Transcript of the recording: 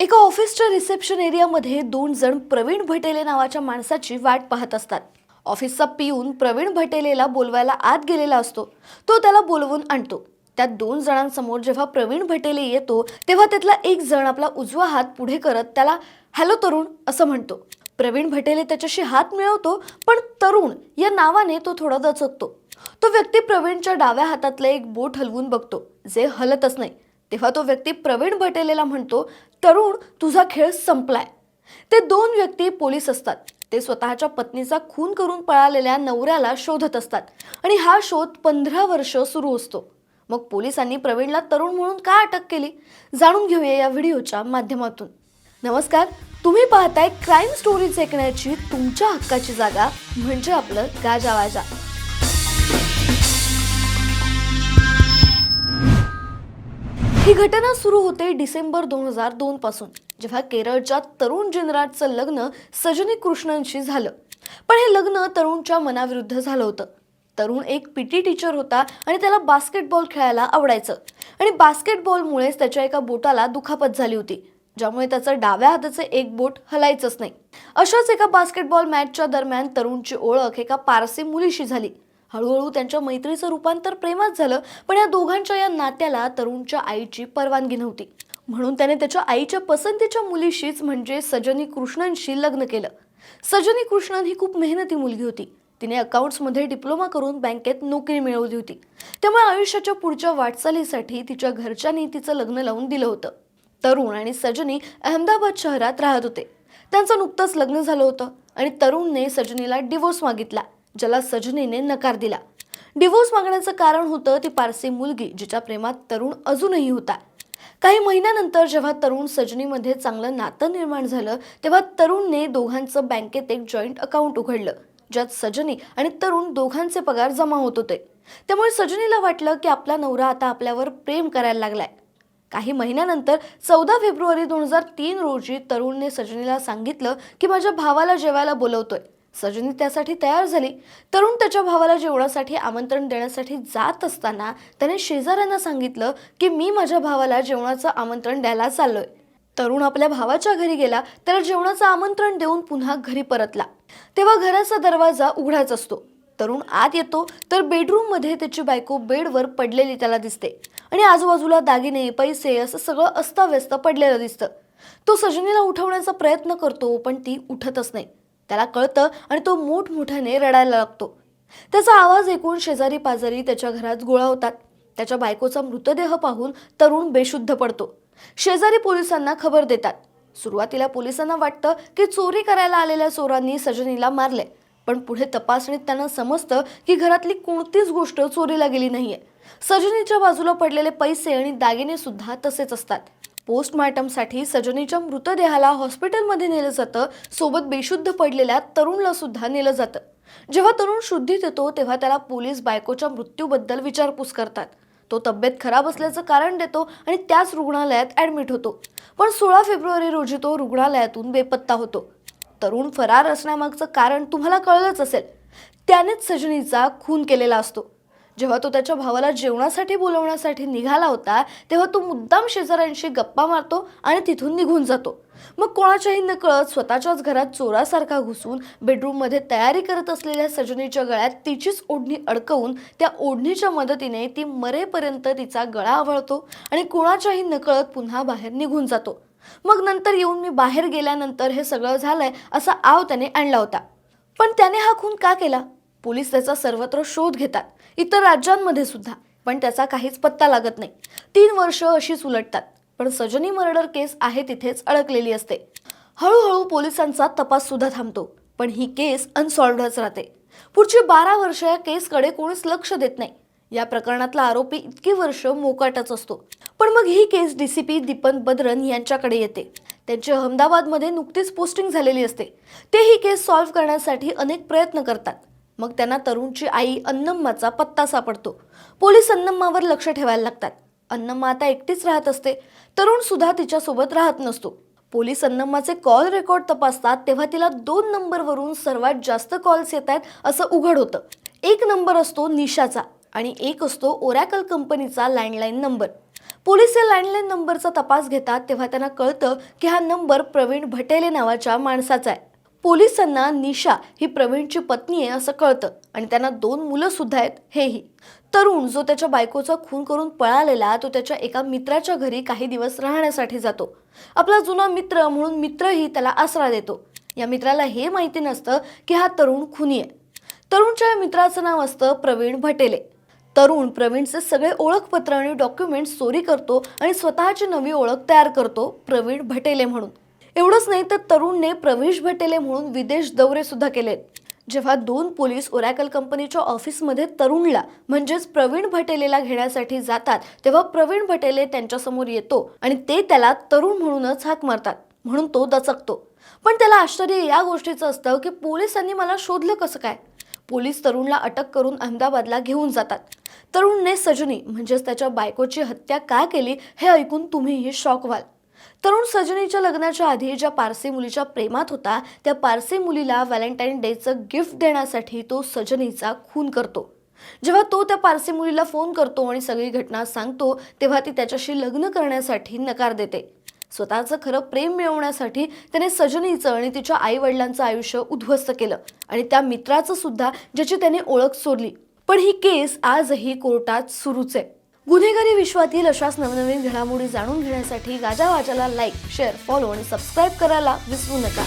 एका ऑफिसच्या रिसेप्शन एरियामध्ये दोन जण प्रवीण भटेले नावाच्या माणसाची वाट पाहत असतात. ऑफिसचा पिऊन प्रवीण भटेलेला बोलवायला आत गेलेला असतो. तो त्याला बोलवून आणतो. त्या दोन जणांसमोर जेव्हा प्रवीण भटेले येतो तेव्हा त्यातला एक जण आपला उजवा हात पुढे करत त्याला हॅलो तरुण असं म्हणतो. प्रवीण भटेले त्याच्याशी हात मिळवतो पण तरुण या नावाने तो थोडा दचकतो. तो व्यक्ती प्रवीणच्या डाव्या हातातलं एक बोट हलवून बघतो जे हलतच नाही. तेव्हा तो व्यक्ती प्रवीण भटेलेला म्हणतो तरुण तुझा खेळ संपलाय. ते दोन व्यक्ती पोलीस असतात. ते स्वतःच्या पत्नीचा खून करून पळालेल्या नवऱ्याला शोधत असतात आणि हा शोध पंधरा वर्ष सुरू असतो. मग पोलिसांनी प्रवीणला तरुण म्हणून का अटक केली? जाणून घेऊया या व्हिडिओच्या माध्यमातून. नमस्कार तुम्ही पाहताय क्राईम स्टोरीज ऐकण्याची तुमच्या हक्काची जागा म्हणजे आपलं गाजावाजा ही घटना सुरू होते डिसेंबर दोन हजार दोन पासून जेव्हा केरळच्या तरुण जिनराजचं लग्न सजनी कृष्णनशी झालं. पण हे लग्न तरुणच्या मनाविरुद्ध झालं होतं. तरुण एक पीटी टीचर होता आणि त्याला बास्केटबॉल खेळायला आवडायचं. आणि बास्केटबॉलमुळेच त्याच्या एका बोटाला दुखापत झाली होती ज्यामुळे त्याचं डाव्या हाताचं एक बोट हलायचंच नाही. अशाच एका बास्केटबॉल मॅचच्या दरम्यान तरुणची ओळख एका पारसी मुलीशी झाली. हळूहळू त्यांच्या मैत्रीचं रूपांतर प्रेमात झालं पण या दोघांच्या या नात्याला तरुणच्या आईची परवानगी नव्हती. म्हणून त्याने त्याच्या आईच्या पसंतीच्या मुलीशीच म्हणजे सजनी कृष्णनशी लग्न केलं. सजनी कृष्णन ही खूप मेहनती मुलगी होती. तिने अकाउंट्समध्ये डिप्लोमा करून बँकेत नोकरी मिळवली होती. त्यामुळे आयुष्याच्या पुढच्या वाटचालीसाठी तिच्या घरच्यांनी तिचं लग्न लावून दिलं होतं. तरुण आणि सजनी अहमदाबाद शहरात राहत होते. त्यांचं नुकतंच लग्न झालं होतं आणि तरुणने सजनीला डिवोर्स मागितला. ज्याला सजनीने नकार दिला. डिवोर्स मागण्याचं कारण होतं ती पारसी मुलगी जिच्या प्रेमात तरुण अजूनही होता. काही महिन्यानंतर जेव्हा तरुण सजनीमध्ये चांगलं नातं निर्माण झालं तेव्हा तरुणने दोघांचं बँकेत एक जॉईंट अकाउंट उघडलं ज्यात सजनी आणि तरुण दोघांचे पगार जमा होत होते. त्यामुळे सजनीला वाटलं की आपला नवरा आता आपल्यावर प्रेम करायला लागलाय. काही महिन्यानंतर चौदा फेब्रुवारी दोन हजार तीन रोजी तरुणने सजनीला सांगितलं की माझ्या भावाला जेवायला बोलवतोय. सजनी त्यासाठी तयार झाली. तरुण त्याच्या भावाला जेवणासाठी आमंत्रण देण्यासाठी जात असताना त्याने शेजाऱ्यांना सांगितलं की मी माझ्या भावाला जेवणाचं आमंत्रण द्यायला चाललोय. तरुण आपल्या भावाच्या घरी गेला. त्याला जेवणाचं आमंत्रण देऊन पुन्हा घरी परतला. तेव्हा घराचा दरवाजा उघडाच असतो. तरुण आत येतो तर बेडरूममध्ये त्याची बायको बेडवर पडलेली त्याला दिसते. आणि आजूबाजूला दागिने पैसे असं सगळं अस्ताव्यस्त पडलेलं दिसतं. तो सजनीला उठवण्याचा प्रयत्न करतो पण ती उठतच नाही. त्याला कळतं आणि तो मोठमोठ्याने रडायला लागतो. त्याचा आवाज ऐकून शेजारी पाजारी त्याच्या घरात गोळा होतात. त्याच्या बायकोचा मृतदेह पाहून तरुण बेशुद्ध पडतो. शेजारी पोलिसांना खबर देतात. सुरुवातीला पोलिसांना वाटतं की चोरी करायला आलेल्या चोरांनी सजनीला मारले पण पुढे तपासणीत त्यांना समजतं की घरातली कोणतीच गोष्ट चोरीला गेली नाहीये. सजनीच्या बाजूला पडलेले पैसे आणि दागिने सुद्धा तसेच असतात. पोस्टमॉर्टमसाठी सजनीच्या मृतदेहाला हॉस्पिटलमध्ये नेलं जातं. सोबत बेशुद्ध पडलेल्या तरुणला सुद्धा नेलं जातं. जेव्हा तरुण शुद्धीत येतो तेव्हा त्याला पोलीस बायकोच्या मृत्यूबद्दल विचारपूस करतात. तो तब्येत खराब असल्याचं कारण देतो आणि त्याच रुग्णालयात ॲडमिट होतो. पण सोळा फेब्रुवारी रोजी तो रुग्णालयातून बेपत्ता होतो. तरुण फरार असण्यामागचं कारण तुम्हाला कळलंच असेल. त्यानेच सजनीचा खून केलेला असतो. जेव्हा तो त्याच्या भावाला जेवणासाठी बोलवण्यासाठी निघाला होता तेव्हा तो मुद्दाम शेजाऱ्यांशी गप्पा मारतो आणि तिथून निघून जातो. मग कोणाच्याही नकळत स्वतःच्याच घरात चोरासारखा घुसून बेडरूममध्ये तयारी करत असलेल्या सजनीच्या गळ्यात तिचीच ओढणी अडकवून त्या ओढणीच्या मदतीने ती मरेपर्यंत तिचा गळा आवळतो आणि कोणाच्याही नकळत पुन्हा बाहेर निघून जातो. मग नंतर येऊन मी बाहेर गेल्यानंतर हे सगळं झालंय असा आव त्याने आणला होता. पण त्याने हा खून का केला? पोलीस त्याचा सर्वत्र शोध घेतात. इतर राज्यांमध्ये सुद्धा. पण त्याचा काहीच पत्ता लागत नाही. तीन वर्ष अशीच उलटतात. पण सजनी मर्डर केस आहे तिथेच अडकलेली असते. हळूहळू पोलिसांचा तपास सुद्धा थांबतो. पण ही केस अनसॉल्वडच राहते. पुढची बारा वर्ष या केसकडे कोणीच लक्ष देत नाही. या प्रकरणातला आरोपी इतकी वर्ष मोकाटच असतो. पण मग ही केस डीसीपी दीपन बद्रन यांच्याकडे येते. त्यांची अहमदाबादमध्ये नुकतीच पोस्टिंग झालेली असते. ते ही केस सॉल्व्ह करण्यासाठी अनेक प्रयत्न करतात. मग त्यांना तरुणची आई अन्नम्माचा पत्ता सापडतो. पोलीस अन्नम्मावर लक्ष ठेवायला लागतात. अन्नम्मा आता एकटीच राहत असते. तरुण सुद्धा तिच्यासोबत राहत नसतो. पोलीस अन्नम्माचे कॉल रेकॉर्ड तपासतात तेव्हा तिला दोन नंबरवरून सर्वात जास्त कॉल्स येत आहेत असं उघड होतं. एक नंबर असतो निशाचा आणि एक असतो ओरॅकल कंपनीचा लँडलाईन नंबर. पोलीस या लँडलाईन नंबरचा तपास घेतात तेव्हा त्यांना कळतं की हा नंबर प्रवीण भटेले नावाच्या माणसाचा आहे. पोलिसांना निशा ही प्रवीणची पत्नी आहे असं कळतं. आणि त्यांना दोन मुलं सुद्धा आहेत हेही. तरुण जो त्याच्या बायकोचा खून करून पळालेला तो त्याच्या एका मित्राच्या घरी काही दिवस राहण्यासाठी जातो. आपला जुना मित्र म्हणून मित्रही त्याला आसरा देतो. या मित्राला हे माहिती नसतं की हा तरुण खुनी आहे. तरुणच्या मित्राचं नाव असतं प्रवीण भटेले. तरुण प्रवीणचे सगळे ओळखपत्र आणि डॉक्युमेंट्स चोरी करतो आणि स्वतःची नवी ओळख तयार करतो प्रवीण भटेले म्हणून. एवढंच नाही तर तरुणने प्रवेश भटेले म्हणून विदेश दौरे सुद्धा केलेत जेव्हा दोन पोलीस ओरॅकल कंपनीच्या ऑफिसमध्ये तरुणला म्हणजेच प्रवीण भटेलेला घेण्यासाठी जातात तेव्हा प्रवीण भटेले त्यांच्यासमोर येतो आणि ते त्याला तरुण म्हणूनच हाक मारतात म्हणून तो दचकतो. पण त्याला आश्चर्य या गोष्टीचं असतं की पोलिसांनी मला शोधलं कसं काय? पोलीस तरुणला अटक करून अहमदाबादला घेऊन जातात. तरुणने सजनी म्हणजेच त्याच्या बायकोची हत्या का केली हे ऐकून तुम्हीही शॉक व्हाल. तरुण सजनीच्या लग्नाच्या आधी ज्या पारसी मुलीच्या प्रेमात होता त्या पारसी मुलीला व्हॅलेंटाईन डेचं गिफ्ट देण्यासाठी तो सजनीचा खून करतो. जेव्हा तो त्या पारसी मुलीला फोन करतो आणि सगळी घटना सांगतो तेव्हा ती त्याच्याशी लग्न करण्यासाठी नकार देते. स्वतःचं खरं प्रेम मिळवण्यासाठी त्याने सजनीचं आणि तिच्या आईवडिलांचं आयुष्य उद्ध्वस्त केलं आणि त्या मित्राचं सुद्धा ज्याची त्याने ओळख सोडली. पण ही केस आजही कोर्टात सुरूच आहे. गुन्हेगारी विश्वातील अशाच नवनवीन घडामोडी जाणून घेण्यासाठी गाजावाजाला लाईक शेअर फॉलो आणि सबस्क्राईब करायला विसरू नका.